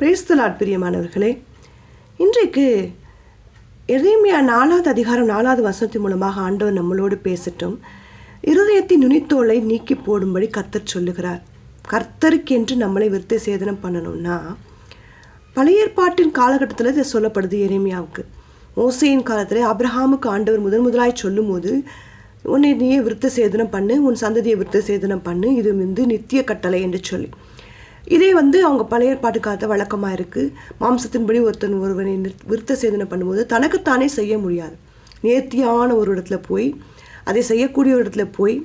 Praise the Lord பிரியமானவர்களே இன்றைக்கு எரேமியா நாலாவது அதிகாரம் நாலாவது வசனத்தின் மூலமாக ஆண்டவர் நம்மளோடு பேசட்டும். இருதயத்தின் நுனித்தோலை நீக்கி போடும்படி கர்த்தர் சொல்லுகிறார். கர்த்தருக்கென்று நம்மளை விருத்த சேதனம் பண்ணணும்னா பழைய ஏற்பாட்டின் காலகட்டத்தில் இதை சொல்லப்படுது எரேமியாவுக்கு. மோசையின் காலத்தில் அப்ரஹாமுக்கு ஆண்டவர் முதன் முதலாய் சொல்லும்போது உன்னை நீயே விருத்த சேதனம் பண்ணு உன் சந்ததியை விருத்த சேதனம் பண்ணு இது வந்து நித்திய கட்டளை என்று சொல்லி. இதே வந்து அவங்க பழைய பாட்டு காலத்தை வழக்கமாக இருக்குது மாம்சத்தின்படி ஒருத்தன் ஒருவனை விருத்த சேதனை பண்ணும்போது தனக்குத்தானே செய்ய முடியாது. நேர்த்தியான ஒரு இடத்துல போய் அதை செய்யக்கூடிய ஒரு இடத்துல போய்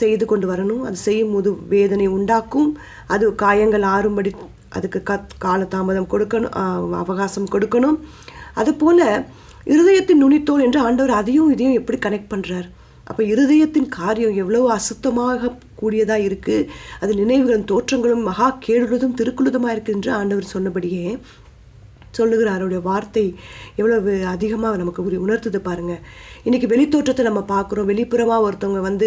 செய்து கொண்டு வரணும். அது செய்யும் போது வேதனை உண்டாக்கும். அது காயங்கள் ஆறும்படி அதுக்கு கத் காலதாமதம் கொடுக்கணும் அவகாசம் கொடுக்கணும். அதுபோல் இருதயத்தின் நுனித்தோல் என்று ஆண்டவர் அதையும் இதையும் எப்படி கனெக்ட் பண்ணுறார் அப்போ இருதயத்தின் காரியம் எவ்வளவு அசுத்தமாக கூடியதாக இருக்குது அது நினைவுகளும் தோற்றங்களும் மகா கேடுள்ளதும் திருக்குள்ளதுமாக இருக்குது என்று ஆண்டவர் சொன்னபடியே சொல்லுகிற அவருடைய வார்த்தை எவ்வளவு அதிகமாக நமக்கு உரி உணர்த்துது பாருங்கள் இன்றைக்கி வெளித்தோற்றத்தை நம்ம பார்க்குறோம். வெளிப்புறமாக ஒருத்தவங்க வந்து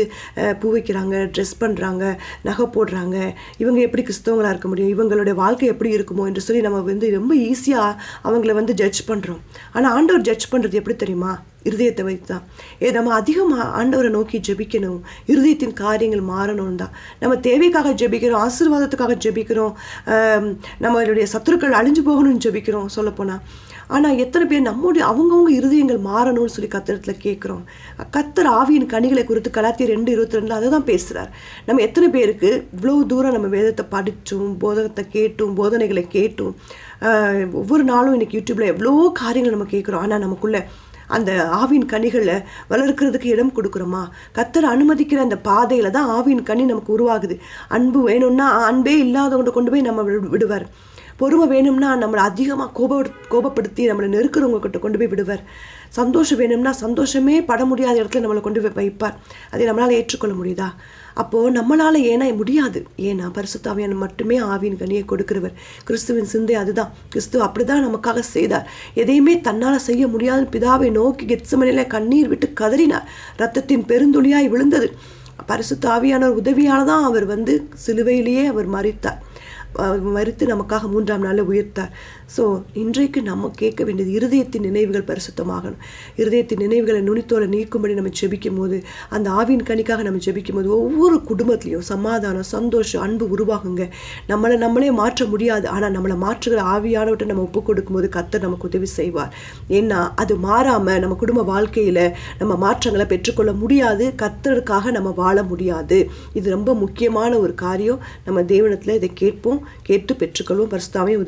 பூ வைக்கிறாங்க ட்ரெஸ் பண்ணுறாங்க நகை போடுறாங்க. இவங்க எப்படி கிறிஸ்தவங்களாக இருக்க முடியும்? இவங்களுடைய வாழ்க்கை எப்படி இருக்குமோ என்று சொல்லி நம்ம வந்து ரொம்ப ஈஸியாக அவங்கள வந்து ஜட்ஜ் பண்ணுறோம் ஆனால் ஆண்டவர் ஜட்ஜ் பண்ணுறது எப்படி தெரியுமா? இருதயத்தை வைத்து. தான் ஏ நம்ம அதிகமாக ஆண்டவரை நோக்கி ஜெபிக்கணும். இருதயத்தின் காரியங்கள் மாறணும் தான் நம்ம தேவைக்காக ஜெபிக்கிறோம் ஆசீர்வாதத்துக்காக ஜெபிக்கிறோம் நம்மளுடைய சத்துருக்கள் அழிஞ்சு போகணும்னு ஜெபிக்கிறோம் சொல்லப்போனால் ஆனால் எத்தனை பேர் நம்முடைய அவங்கவுங்க இருதயங்கள் மாறணும்னு சொல்லி கத்திரத்தில் கேட்குறோம். கத்தர் ஆவியின் கனிகளை குறித்து கலாத்திய ரெண்டு இருபத்தி ரெண்டில் அதை தான் பேசுகிறார் நம்ம எத்தனை பேருக்கு இவ்வளோ தூரம் நம்ம வேதத்தை படித்தும் போதகத்தை கேட்டும் போதனைகளை கேட்டும் ஒவ்வொரு நாளும் இன்றைக்கி யூடியூப்பில் எவ்வளோ காரியங்கள் நம்ம கேட்குறோம். ஆனால் நமக்குள்ளே அந்த ஆவின் கனிகளை வளர்க்கறதுக்கு இடம் கொடுக்குறோமா? கத்தர் அனுமதிக்கிற அந்த பாதையில தான் ஆவின் கனி நமக்கு உருவாகுது. அன்பு வேணும்னா அன்பே இல்லாதவங்க கொண்டு போய் நம்ம விடுவார். பொறுமை வேணும்னா நம்மளை அதிகமாக கோப கோபப்படுத்தி நம்மளை நெருக்கிறவங்க கிட்ட கொண்டு போய் விடுவார். சந்தோஷம் வேணும்னா சந்தோஷமே பட முடியாத இடத்துல நம்மளை கொண்டு போய் வைப்பார். அதை நம்மளால் ஏற்றுக்கொள்ள முடியுதா? அப்போது நம்மளால் ஏன்னா முடியாது. ஏன்னா பரிசுத்தாவியான மட்டுமே ஆவியின் கனியை கொடுக்கிறவர். கிறிஸ்துவின் சிந்தை அதுதான். கிறிஸ்து அப்படிதான் நமக்காக செய்தார். எதையுமே தன்னால் செய்ய முடியாதுன்னு பிதாவை நோக்கி கெட்சமனையில் கண்ணீர் விட்டு கதறினார். ரத்தத்தின் பெருந்துளியாய் விழுந்தது. பரிசுத்த உதவியால் தான். அவர் வந்து சிலுவையிலேயே அவர் மறித்தார் மறுத்து நமக்காக மூன்றாம் நாளில் உயிர்த்தார். ஸோ இன்றைக்கு நம்ம கேட்க வேண்டியது இருதயத்தின் நினைவுகள் பரிசுத்தமாகணும். இருதயத்தின் நினைவுகளை நுனித்தோலை நீக்கும்படி நம்ம ஜெபிக்கும் போது அந்த ஆவியின் கனிக்காக நம்ம ஜெபிக்கும் போது ஒவ்வொரு குடும்பத்திலையும் சமாதானம் சந்தோஷம் அன்பு உருவாகுங்க. நம்மளை நம்மளே மாற்ற முடியாது. ஆனால் நம்மளை மாற்றுகிற ஆவியானவற்றை நம்ம ஒப்பு கொடுக்கும்போது கத்தர் நமக்கு உதவி செய்வார். ஏன்னா அது மாறாமல் நம்ம குடும்ப வாழ்க்கையில் நம்ம மாற்றங்களை பெற்றுக்கொள்ள முடியாது. கத்தருக்காக நம்ம வாழ முடியாது. இது ரொம்ப முக்கியமான ஒரு காரியம். நம்ம தேவனத்தில் இதை கேட்போம். கேட்டு பெற்றுக்கொள்வோம். பரிசுத்தாமே